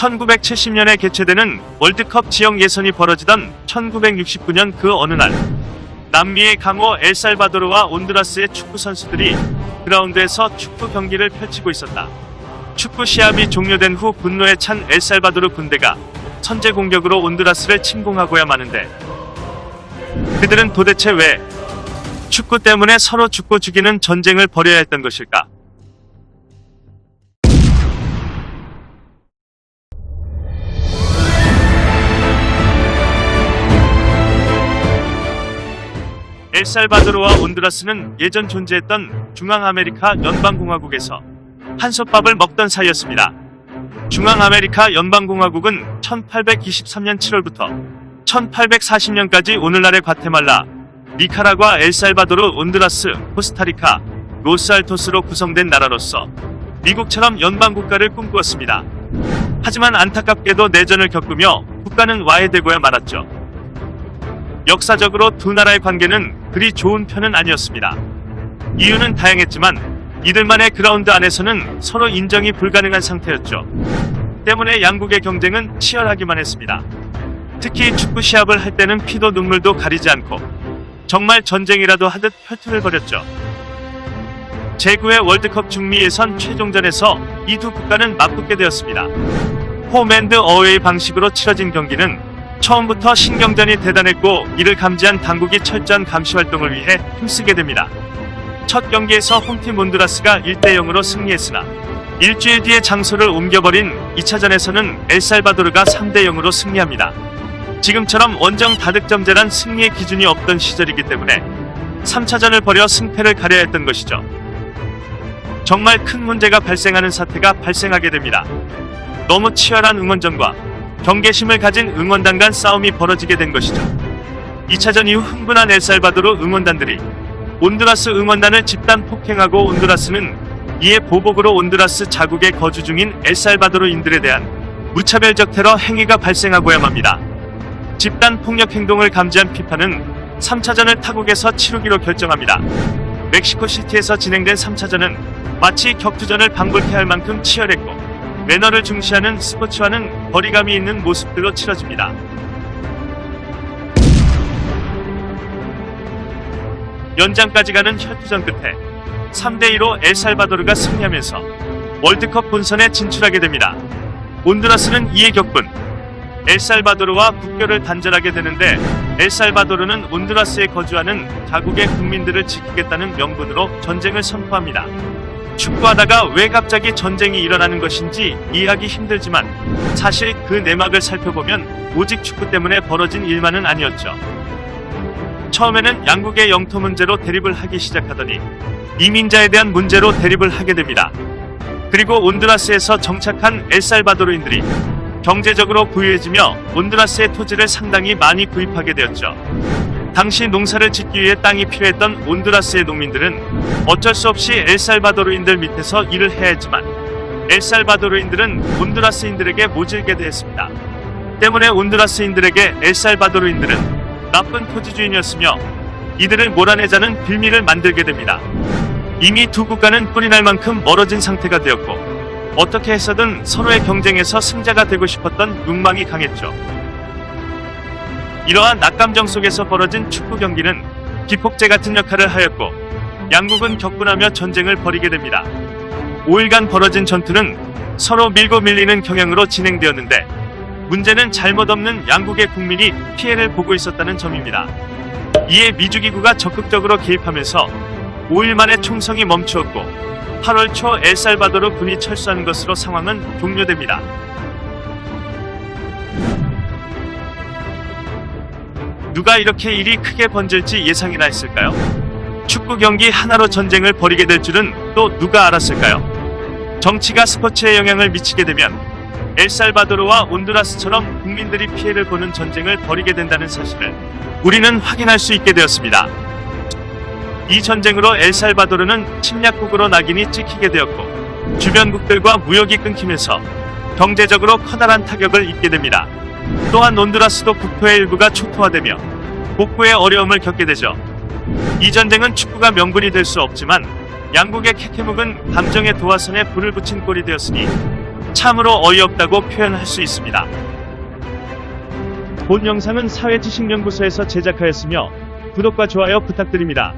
1970년에 개최되는 월드컵 지역 예선이 벌어지던 1969년 그 어느 날 남미의 강호 엘살바도르와 온두라스의 축구 선수들이 그라운드에서 축구 경기를 펼치고 있었다. 축구 시합이 종료된 후 분노에 찬 엘살바도르 군대가 선제 공격으로 온두라스를 침공하고야 마는데 그들은 도대체 왜 축구 때문에 서로 죽고 죽이는 전쟁을 벌여야 했던 것일까? 엘살바도르와 온두라스는 예전 존재했던 중앙아메리카 연방공화국에서 한솥밥을 먹던 사이였습니다. 중앙아메리카 연방공화국은 1823년 7월부터 1840년까지 오늘날의 과테말라, 니카라과 엘살바도르, 온두라스, 코스타리카, 로스알토스로 구성된 나라로서 미국처럼 연방국가를 꿈꾸었습니다. 하지만 안타깝게도 내전을 겪으며 국가는 와해되고야 말았죠. 역사적으로 두 나라의 관계는 그리 좋은 편은 아니었습니다. 이유는 다양했지만 이들만의 그라운드 안에서는 서로 인정이 불가능한 상태였죠. 때문에 양국의 경쟁은 치열하기만 했습니다. 특히 축구 시합을 할 때는 피도 눈물도 가리지 않고 정말 전쟁이라도 하듯 혈투를 벌였죠. 제9회 월드컵 중미 예선 최종전에서 이 두 국가는 맞붙게 되었습니다. 홈앤드 어웨이 방식으로 치러진 경기는 처음부터 신경전이 대단했고 이를 감지한 당국이 철저한 감시 활동을 위해 힘쓰게 됩니다. 첫 경기에서 홈팀 온두라스가 1대 0으로 승리했으나 일주일 뒤에 장소를 옮겨버린 2차전에서는 엘살바도르가 3대 0으로 승리합니다. 지금처럼 원정 다득점제란 승리의 기준이 없던 시절이기 때문에 3차전을 벌여 승패를 가려야 했던 것이죠. 정말 큰 문제가 발생하는 사태가 발생하게 됩니다. 너무 치열한 응원전과 경계심을 가진 응원단 간 싸움이 벌어지게 된 것이죠. 2차전 이후 흥분한 엘살바도르 응원단들이 온두라스 응원단을 집단 폭행하고 온두라스는 이에 보복으로 온두라스 자국에 거주 중인 엘살바도르인들에 대한 무차별적 테러 행위가 발생하고야 맙니다. 집단 폭력 행동을 감지한 피파는 3차전을 타국에서 치르기로 결정합니다. 멕시코시티에서 진행된 3차전은 마치 격투전을 방불케 할 만큼 치열했고 매너를 중시하는 스포츠와는 거리감이 있는 모습들로 치러집니다. 연장까지 가는 혈투전 끝에 3대2로 엘살바도르가 승리하면서 월드컵 본선에 진출하게 됩니다. 온두라스는 이에 격분 엘살바도르와 국교를 단절하게 되는데 엘살바도르는 온두라스에 거주하는 자국의 국민들을 지키겠다는 명분으로 전쟁을 선포합니다. 축구하다가 왜 갑자기 전쟁이 일어나는 것인지 이해하기 힘들지만 사실 그 내막을 살펴보면 오직 축구 때문에 벌어진 일만은 아니었죠. 처음에는 양국의 영토 문제로 대립을 하기 시작하더니 이민자에 대한 문제로 대립을 하게 됩니다. 그리고 온두라스에서 정착한 엘살바도르인들이 경제적으로 부유해지며 온두라스의 토지를 상당히 많이 구입하게 되었죠. 당시 농사를 짓기 위해 땅이 필요했던 온두라스의 농민들은 어쩔 수 없이 엘살바도르인들 밑에서 일을 해야 했지만 엘살바도르인들은 온두라스인들에게 모질게 대했습니다. 때문에 온두라스인들에게 엘살바도르인들은 나쁜 토지 주인이었으며 이들을 몰아내자는 빌미를 만들게 됩니다. 이미 두 국가는 뿌리 날 만큼 멀어진 상태가 되었고 어떻게 해서든 서로의 경쟁에서 승자가 되고 싶었던 욕망이 강했죠. 이러한 낙감정 속에서 벌어진 축구 경기는 기폭제 같은 역할을 하였고 양국은 격분하며 전쟁을 벌이게 됩니다. 5일간 벌어진 전투는 서로 밀고 밀리는 경향으로 진행되었는데 문제는 잘못 없는 양국의 국민이 피해를 보고 있었다는 점입니다. 이에 미주기구가 적극적으로 개입하면서 5일 만에 총성이 멈추었고 8월 초 엘살바도르 군이 철수한 것으로 상황은 종료됩니다. 누가 이렇게 일이 크게 번질지 예상이나 했을까요? 축구 경기 하나로 전쟁을 벌이게 될 줄은 또 누가 알았을까요? 정치가 스포츠에 영향을 미치게 되면 엘살바도르와 온두라스처럼 국민들이 피해를 보는 전쟁을 벌이게 된다는 사실을 우리는 확인할 수 있게 되었습니다. 이 전쟁으로 엘살바도르는 침략국으로 낙인이 찍히게 되었고 주변국들과 무역이 끊기면서 경제적으로 커다란 타격을 입게 됩니다. 또한 온두라스도 국토의 일부가 초토화되며 복구의 어려움을 겪게 되죠. 이 전쟁은 축구가 명분이 될 수 없지만 양국의 캐캐묵은 감정의 도화선에 불을 붙인 꼴이 되었으니 참으로 어이없다고 표현할 수 있습니다. 본 영상은 사회지식연구소에서 제작하였으며 구독과 좋아요 부탁드립니다.